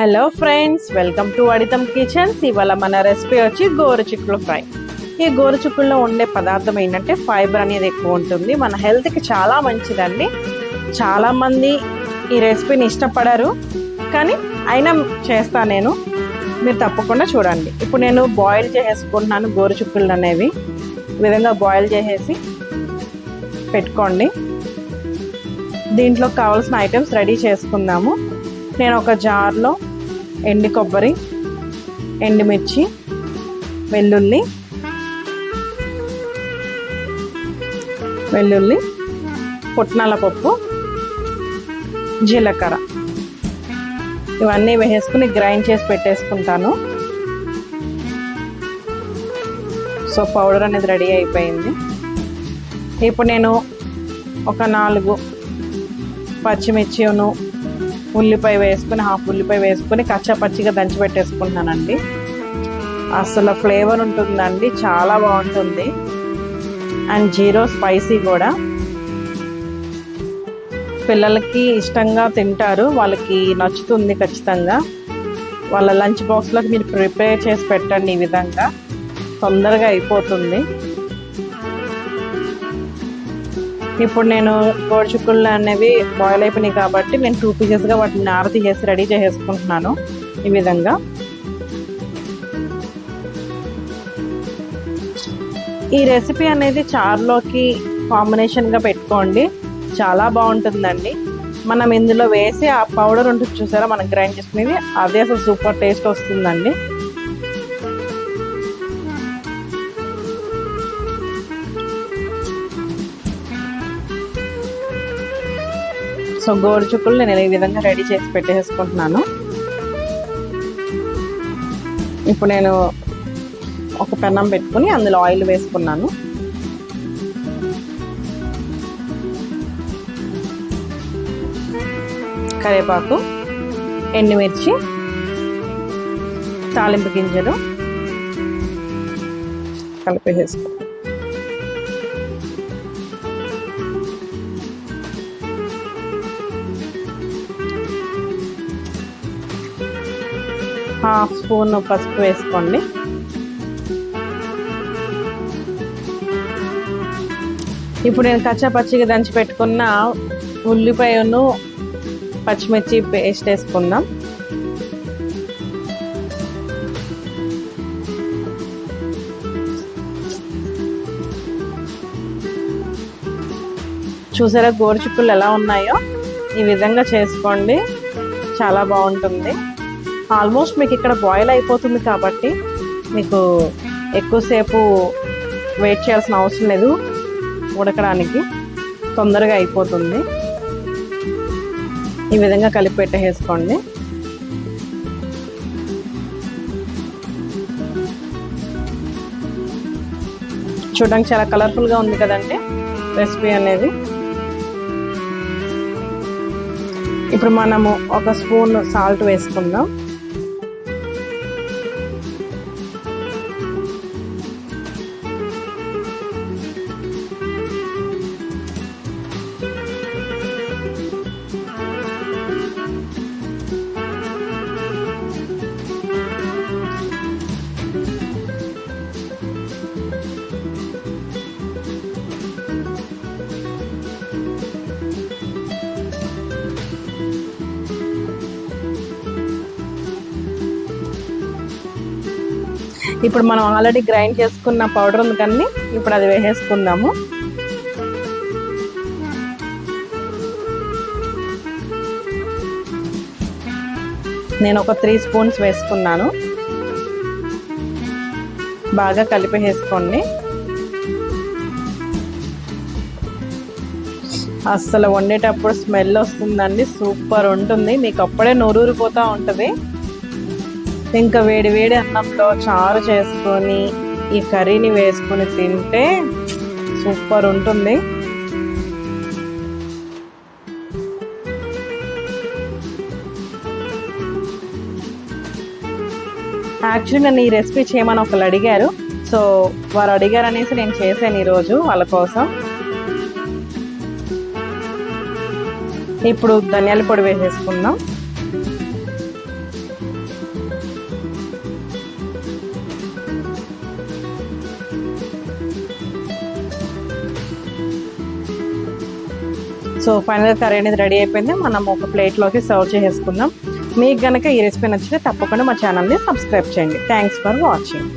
Hello friends welcome to అడితం kitchens ఇవాళ మన రెసిపీ వచ్చి గోరుచిక్కుడు ఫ్రై. ఈ గోరుచిక్కుడులో ఉండే పదార్థం ఏంటంటే ఫైబర్ అనేది ఎక్కువ ఉంటుంది. మన హెల్త్కి చాలా మంచిదండి. చాలామంది ఈ రెసిపీని ఇష్టపడరు. కానీ అయినా చేస్తాను నేను. మీరు తప్పకుండా చూడండి. ఇప్పుడు నేను బాయిల్ చేసేసుకుంటున్నాను గోరుచిక్కుళ్ళు అనేవి. ఈ విధంగా బాయిల్ చేసేసి పెట్టుకోండి. దీంట్లో కావాల్సిన ఐటమ్స్ రెడీ చేసుకుందాము. నేను ఒక జార్లో ఎండి కొబ్బరి ఎండుమిర్చి వెల్లుల్లి వెల్లుల్లి పుట్నాల పప్పు జీలకర్ర. ఇవన్నీ వేసుకుని గ్రైండ్ చేసి పెట్టేసుకుంటాను. సో పౌడర్ అనేది రెడీ అయిపోయింది. ఇప్పుడు నేను ఒక నాలుగు పచ్చిమిర్చిను ఉల్లిపాయ వేసుకుని హాఫ్ ఉల్లిపాయ వేసుకుని కచ్చా పచ్చిగా దంచి పెట్టేసుకుంటున్నానండి. అసలు ఫ్లేవర్ ఉంటుందండి చాలా బాగుంటుంది. అండ్ జీరో స్పైసీ కూడా. పిల్లలకి ఇష్టంగా తింటారు వాళ్ళకి నచ్చుతుంది ఖచ్చితంగా. వాళ్ళ లంచ్ బాక్స్లోకి మీరు ప్రిపేర్ చేసి పెట్టండి ఈ విధంగా. తొందరగా అయిపోతుంది. ఇప్పుడు నేను గోడుచుక్కుళ్ళు అనేవి బాయిల్ అయిపోయినాయి కాబట్టి నేను టూ పీసెస్గా వాటిని నార చేసి రెడీ చేసేసుకుంటున్నాను ఈ విధంగా. ఈ రెసిపీ అనేది చారులోకి కాంబినేషన్గా పెట్టుకోండి చాలా బాగుంటుందండి. మనం ఇందులో వేసి ఆ పౌడర్ ఉంటుంది చూసారా మనం గ్రైండ్ చేసుకునేది అదే అసలు సూపర్ టేస్ట్ వస్తుందండి. సో గోరుచుక్కులు నేను ఈ విధంగా రెడీ చేసి పెట్టేసుకుంటున్నాను. ఇప్పుడు నేను ఒక పెన్నం పెట్టుకుని అందులో ఆయిల్ వేసుకున్నాను. కరివేపాకు ఎండుమిర్చి తాలింపు గింజలు కలిపేసేసుకో హాఫ్ స్పూన్ పసుపు వేసుకోండి. ఇప్పుడు నేను కచ్చా పచ్చిగా దంచి పెట్టుకున్న ఉల్లిపాయను పచ్చిమిర్చి పేస్ట్ వేసుకుందాం. చూసారా గోరుచుక్కులు ఎలా ఉన్నాయో? ఈ విధంగా చేసుకోండి. చాలా బాగుంటుంది. ఆల్మోస్ట్ మీకు ఇక్కడ బాయిల్ అయిపోతుంది కాబట్టి మీకు ఎక్కువసేపు వెయిట్ చేయాల్సిన అవసరం లేదు. ఉడకడానికి తొందరగా అయిపోతుంది. ఈ విధంగా కలిపి పెట్టేసుకోండి. చూడడానికి చాలా కలర్ఫుల్గా ఉంది కదండి రెసిపీ అనేది. ఇప్పుడు మనము ఒక స్పూన్ సాల్ట్ వేసుకుందాం. ఇప్పుడు మనం ఆల్రెడీ గ్రైండ్ చేసుకున్న పౌడర్ ఉంది కానీ ఇప్పుడు అది వేసేసుకుందాము. నేను ఒక త్రీ స్పూన్స్ వేసుకున్నాను. బాగా కలిపేసుకోండి అస్సలు వండేటప్పుడు స్మెల్ వస్తుందండి సూపర్ ఉంటుంది. మీకు అప్పుడే నూరూరిపోతూ ఉంటుంది. ఇంకా వేడి వేడి అన్నంలో చారు చేసుకొని ఈ కర్రీని వేసుకొని తింటే సూపర్ ఉంటుంది. యాక్చువల్లీ నన్ను ఈ రెసిపీ చేయమని ఒకళ్ళు అడిగారు. సో వారు అడిగారు అనేసి నేను చేశాను ఈరోజు వాళ్ళ కోసం. ఇప్పుడు ధనియాల పొడి వేసేసుకుందాం. సో ఫైనల్ కర్రీ అనేది రెడీ అయిపోయింది. మనం ఒక ప్లేట్లోకి సర్వ్ చేసేసుకుందాం. మీకు కనుక ఈ రెసిపీ నచ్చితే తప్పకుండా మా ఛానల్ని సబ్స్క్రైబ్ చేయండి. Thanks for watching